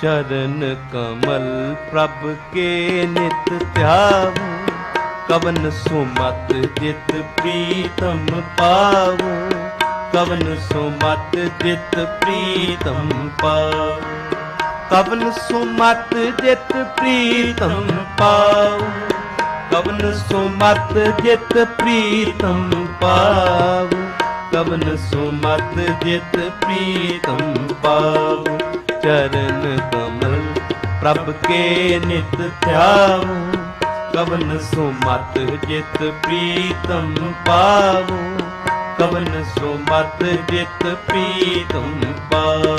ਚਰਨ ਕਮਲ ਪ੍ਰਭ ਕੇ ਨਿਤ ਧਿਆਵੋ, ਕਵਨ ਸੁਮਤ ਜਿਤ ਪ੍ਰੀਤਮ ਪਾਵੋ, ਕਵਨ ਸੁਮਤ ਜਿਤ ਪ੍ਰੀਤਮ ਪਾਵੋ, ਕਵਨ ਸੁਮਤ ਜਿਤ ਪ੍ਰੀਤਮ ਪਾਉ ਕਵਨ ਸੁਮਤ ਜਿਤ ਪ੍ਰੀਤਮ ਪਾਉ ਕਵਨ ਸੁਮਤ ਜਿਤ ਪ੍ਰੀਤਮ ਪਾਉ ਚਰਨ ਕਮਲ ਪ੍ਰਭ ਕੇ ਨਿਤ ਧਿਆਉ, ਕਵਨ ਸੋ ਸੁਮਤ ਜਿਤ ਪ੍ਰੀਤਮ ਪਾਉ, ਕਵਨ ਸੋ ਸੁਮਤ ਜਿਤ ਪ੍ਰੀਤਮ ਪਾਉ।